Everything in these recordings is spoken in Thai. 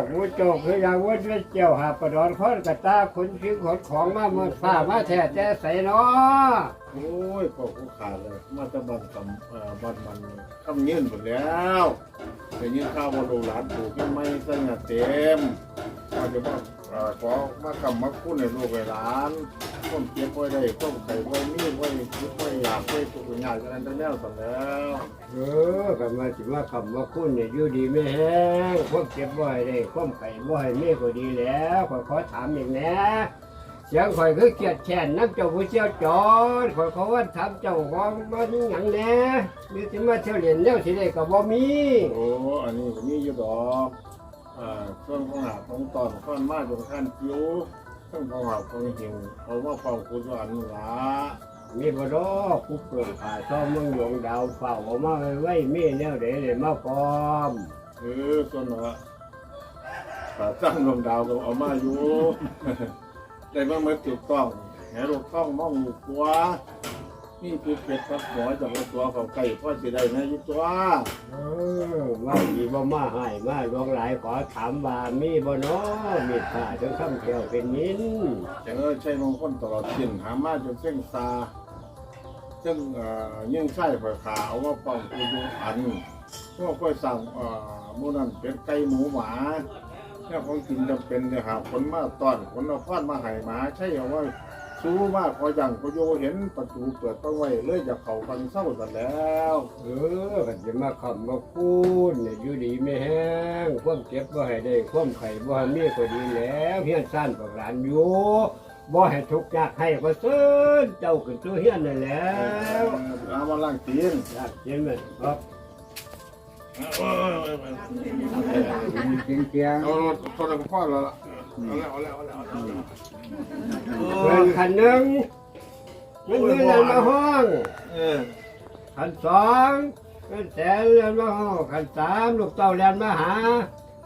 วกมูโจกคืออย่างวัดเวทเจียวหาประดอนคนกระตาขนชิ้นขนของมาเมื่อฟ้ามาแท้แจ้ใส่เนาะโอ้ยปอกกูขาดเลย มาตะบันกำเอ่อบันมันคำยืนหมดแล้วไปยืนข้าวมาดูหลานปลูกไม่สงัดเต็ม เราจะมาเอ่อขอมากำมาคุ้นในลูกในหลานต้มเก็บไว้ได้ต้มไข่ไว้มีไว้คิดไว้อยากไว้ทุกอย่างกันนั้นแล้วสั่แล้วเออกำมาสิมาคำมาคุ้นเนี่ยอยู่ดีไม่แห้งควบเก็บบ่อยได้ควบไข่บ่อยมีก็ดีแล้วขอขอถามอีกนะเสียงข่อยคือเกียดแช่นน้ำเจ้าผู้เชี่ยวจอนข่อยเขาว่าถามเจ้าของมันหยังแน่มีสิมาเที่ยวเรียนแล้วสิได้ก็บ่มีโอ้อันนี้ก็มีอยู่ดอก ส่วนของหาของตอนข้อนมาจนขั้นคิ้วเครื่องของหาของหิวเอามาเฝ้าคุณอันนี้ละมีบ่ดอกผู้เปิดขาซ่อมเมืองหลวงดาวเฝ้าเอามาไว้ไว้มีแนวเดเลยมาพร้อมเออส่วนว่าขาสร้างดวงดาวก็เอามาอยู่ ได้มาเมื่อถูกต้องแหลูกต้องมองอยู่ตัว นี่คือเป็ดครับหมอจากว่าตัวเขาไก่พ่อจะได้นะอยุตัวเออว่าดีบ่มาให้มาหลวงหลายขอถามว่ามีบ่เนาะมีค่าจนคำแก้วเป็นนินเออใช่มงคลตลอดสิ้นหามาจนเส้นซาซึ่งเอ่อยิ่งใช่ไฟขาเอาว่าป้องกูดูอันพวกค่อยสั่งเอ่อหมูนั่นเป็ดไก่หมูหมาเนี่ยของกินจำเป็นเนี่ยหาคนมาตอนคนเอาฟ้านมาให้หมาใช่เอาว่า สู้มากพออย่างพอโยเห็นประตูเปิดต้องไว้เลยจะเข้าฟังเศร้าแต่แล้ว เออก็จะมาคำมาพูดเนี่ยอยู่ดีไม่แห้งความเจ็บบ่ให้ได้ความไข่บ่ให้มีก็ดีแล้วเฮียนซ่านปากหลานอยู่บ่ให้ทุกข์ยากให้ก็ซื้อเจ้าขึ้นสู่เฮียนนั่นแหล้วเอามาล้างตีนอยากกินมันครับเกียงเอาโทรศัพท์พ่อแล้วล่ะ เงินขันหนึ่งเงินเงินเรียนมาห้องขันสองเงินแสนเรียนมาห้องขันสามลูกเต้าเรียนมาหา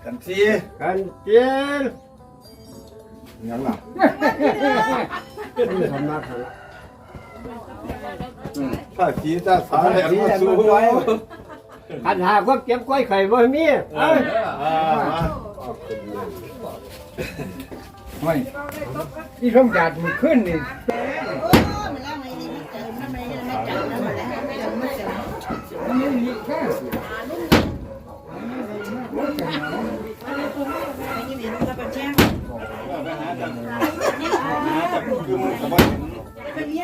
กันซีขันเจ็ดยังหลับทำนักขันละถ้าสีถ้าสาแหลมมาสู้ขันหาความเจ็บก้อยไข่บ่มีเอ้ย ไม่ที่ร่มหยาดมันขึ้นนี่ มันไม่มีแ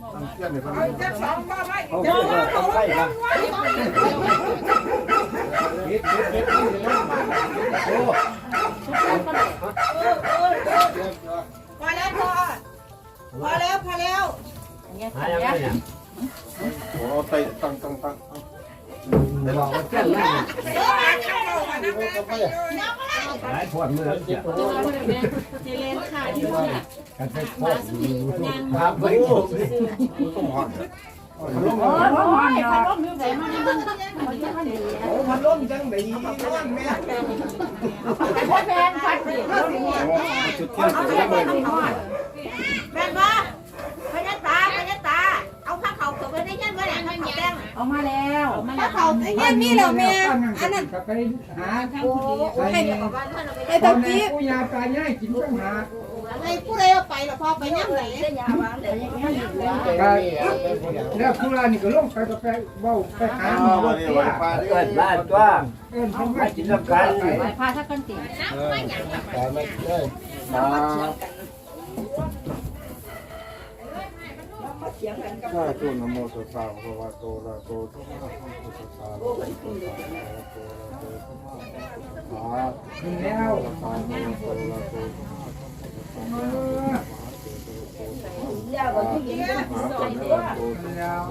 พอแล้วพอพอแล้วพอแล้ว หายังไงเนี่ยโอ้ไตตั้งตั้งตั้ง บอกว่าเจ้าแม่หลายพวดมือเจ็บกันไปพวดครับไปต้องหอนมันร่มจังไหนร่มแม่ชุดเที่ยงตัวไม่ได้แม่บ้าพญาตาพญาตาเอาผ้าเขาเขาไปได้ยันมาแล้วผ้าเขาแดงเอามาแล้วผ้า เขาได้ยนมีแล้วแม่อันนั้นก็ไปหาโอ้ใส่ให้ในไอ้ตะกี้ผู้ยาตายง่ายกินต้องหาไอ้ผู้ใดเอาไปแล้วพอไปยังไหนแล้วผู้รานี่ก็ลงไปก็ไปเว้าไปหาหมอวันเตี้นี้ยวันฟ้าเกิดบ้านตัวเอิ้นเขาไม่กินน้ำกันไหว้พระสักกันติแต่ไม่ได้ ข้าตัวนโมตัสสะภะคะวะโตอะระหะโตสัมมาสัมพุทธัสสะนะโตมตัสสะภะคะวะโตอะระหะโตสัมมาสัมพุทธัสสะแล้วแล้ว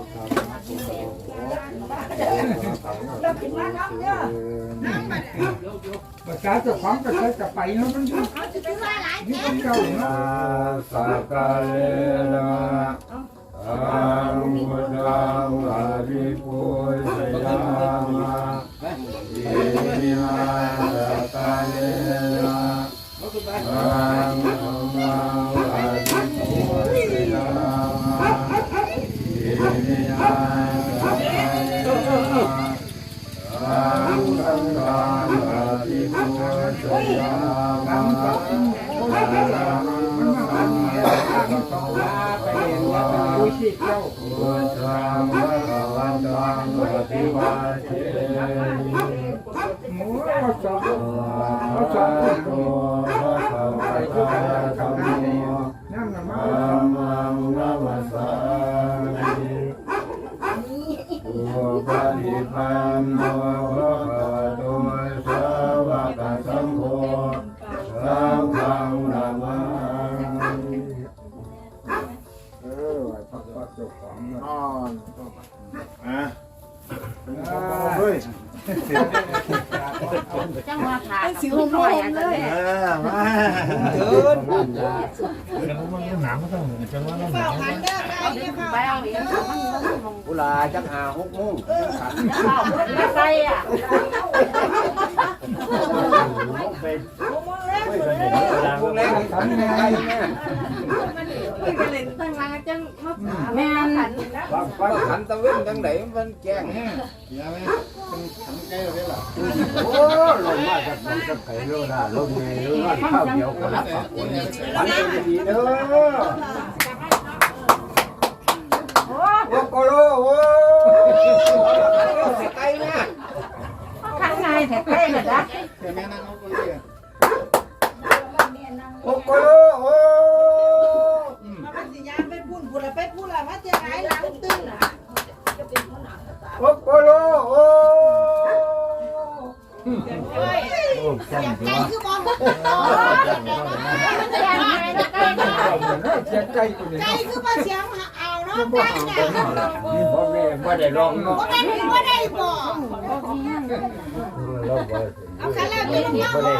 ประชาเจ้าของก็เคยจะไปเนาะมันอยู่นี่คนเก่าเนาะสักกะเละ อังมุตังอาริปุสยามะอิมินาสักกะเลนะอังมุตังอาริปุสยามะอิมาสักกะเลนะอังสังฆังอาริปุสยามะ ว่าผู้ชีเจ้าพุทธังพระวันตังปฏิวาเทมิหมูเขาสอนเขาสอนโตพระภวตาธรรมนั่นน่ะมาธัมมังนัมสสามิอุปฏิปันโนภะคะวะโตสาวกสังโฆสังฆังนามา หน่อยเลยเออมาไปเอาอีกมันอุลาจักหาหกโมงไม่ใส่อะไปไปกันเวลาพวกแรกทำไง แม่นฟังฟังขันตะเว้นจังไหนมันแจ้งอย่าไหมเป็นขันไก่เลยล่ะโอ้ลงมาจากมันจะไข่โลดาลงไงลงมาข้าวเดียวก็รับฝักคนฝันดีเด้อโอ้โกโลโอ้ไก่เนี่ยข้างในแท้ๆเลยนะเดี๋ยวแม่นั่งเอาไปเลยโอ้โกโลโอ้มันสิ ยามไปพูดพูดแล้วไปพูดแล้วว่าจะหายหลังตึ้งน่ะโอ้โกโลโอ้เฮ้ยอยากใจคือมองเสียงไก่คนนี้ใจคือมาเสียงเอาเนาะใจเนี่ยนี่พ่อแม่ไม่ได้ร้องเนาะบ่แม่นบ่ได้บ่เราบ่เอาคันแล้วเป็นน้ำบ่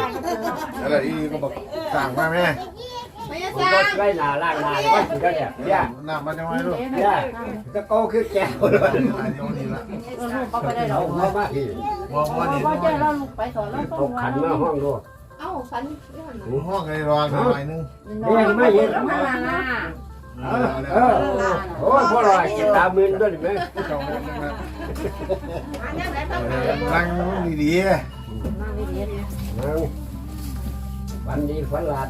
อะไรอีก็บอกสั่งมาแม่ ไม่ใช่รถไว้หนาล่างหน้าว่าสิได้เนี่ยย่าน้ำมาจะไว้ลูกย่าตะโกคือแก้วเลยถ่ายตรงนี้ละเขาไปได้ดเอาอกเขามาที่มองว่านี่พอเจอเราลูกไปสอนเราตกขันมาห้องดูเอ้าฝันหูห้องไอ้รอหน่อยนึงเรียนไม่เห็นมาลาลาเออเออโอ้ยพ่อรอยก็บตามืนด้วยไหมอันนี้ไหนต้องนั่งดีเอาวันดีฝันหลาด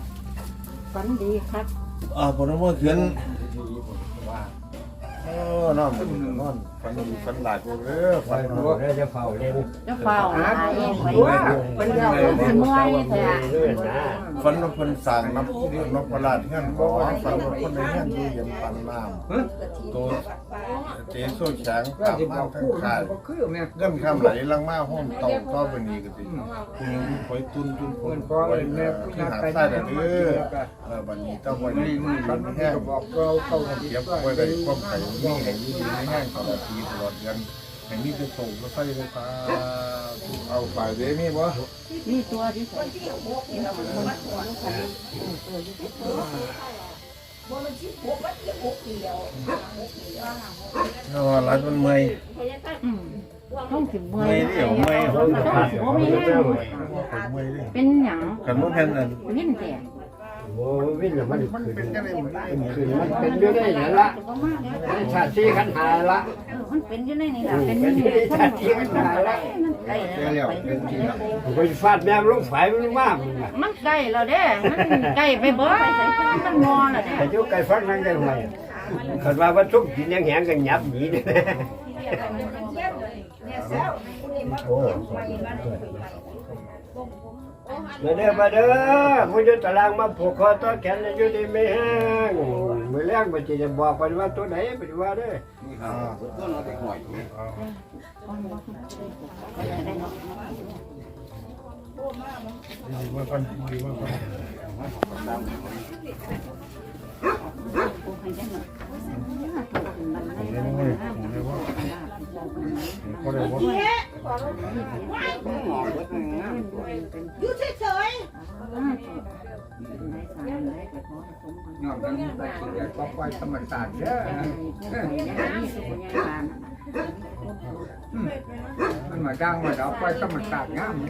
ฝันดีครับๆอ่าผมว่าเขียนเออนอนนอนฟันดีฟันหลายพวกเด้อฟันนหัหัววได้จะเฝ้าเล่นจะเฝ้าหาเองไปว่าเป็นเรื่อเป็นเมื่อยเลื่อนะฟันคนสั่งน้ำเรียกนกประหลาดเงี้ยก็ว่าฟันว่าคนในเงี้ยดูเย็นปันน้ำตัวเจ๊โซ่แข็งก็ตามที่บมาทั้งขาดก็คือแม่เงื่อนคำไหลลังมาห้องต่าก็เป็นนี้ก็สิคุณคอยตุนตุนคเพิ่นนก็คอยแม่ที่หาใต้แต่มันเด้อวันนี้เจ้าวันนี้มันแห้งก็บอกเราเข้ากับเก็บไว้ได้ความไข่มีให้ดีแห้งตลอดปีตลอดเดือนให้มีจะส่งก็ใส่เลยค่ะเอาฝ่ายเด้นี่บ่นี่ตัวที่สองเออหลายมันเมื่อยต้องถึงเมื่อเมื่อยยเดี๋ยวเมื่อยโอ้ไม่แห้งเมื่อยดิเป็นหยังกันบ่แผ่นอันวิ่นแต่ โอ้วิ่งแล้วมันมันขึ้นเป็นจังได๋มันขึ้นมันเป็นอยู่ได้อย่างละก็มากแล้วในชาติที่ขันหาละมันเป็นอยู่ในนี่แหละเป็นอยู่ในท่านมันใกล้แก่แล้วเป็นทีละไปฟาดแมวลงฝ่ายมันมากมันมันใกล้แล้วเด้มันใกล้ไปเบิดมันงอแล้วเด้แต่ยุไก่ฟังนั่งกันไว้ขันว่าวันทุกกินยังแหงกันหยับหนีเนี่ยโอ้ มาเด้อมาเด้อผู้ยุตารางมาผูกคอตัวแขนอยู่ดีไม่แห้งมือแรกมันจะบอกไปว่าตัวไหนไปว่าเด้ออ่าดีว่ากันดีว่ากันก็เลยว่าเฮ้ยอยู่ เฉยยอมทั้งไปกินยาก็ไปธรรมศาสตร์เด้อมันมาดังมาเราไปธรรมศาสตร์งามเ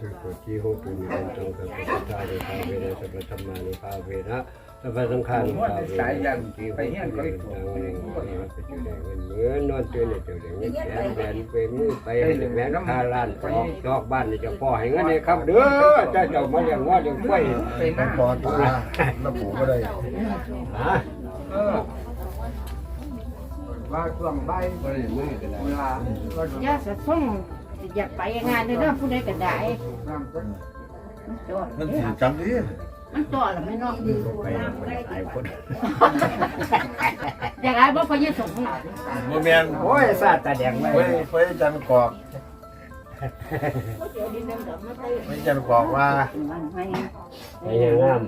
จุดที่หกตัวนี้เป็นตรงกับพระพุทธานุภาเวนะสัพพธรรมานุภาเวนะสัพพสังฆานุภาเวนะที่หกตัวนี้เป็นตรงนี้เป็นจุดแดงเหมือนนอนตื่นในจุดแดงเงินแสนแบนไปมือไปแหวนคาลานออกนอกบ้านนี่จะพ่อให้เงินเลยครับเด้อเจ้าเจ้ามาเลี้ยงว่าเลี้ยงกล้วยไปหน้างปอดตัวแล้วผู้บ่ได้ฮะว่าช่วงบ่ายบ่ได้มือกันแล้วเวลาก็อย่าสะส่ง อยากไปงานเลยนะผู้ใดก็ได้น้ำต้นมันจ่อมันสิจังดิมันจ่อแล้วไม่นอกไปหลายคนอยากได้บ่พอยืดส่งบ่แม่นโอ้ยซาตาแดงไว้ไปไปจันกอก ไปจันกอกว่ามันให้ไปยังงาม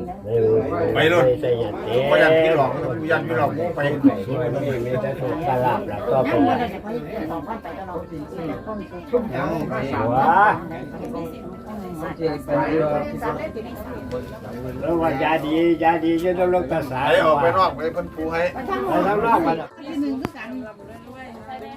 ไปใส่ยันเต้บ่ยันพี่หลอกกูยันพี่หลอกกูไปช่วยมันมีแต่ถูกตลาดละต่อไปยังบ่ละได้ไปสองพันไปตลอดต้นชุ่มยังไปหัวเจ็บไปเยอะแล้วว่ายาดียาดีจะต้องลงตาสาไปออกไปนอกไปเพิ่นปูให้ไปทางนอกมาแล้วมาหาแล้ว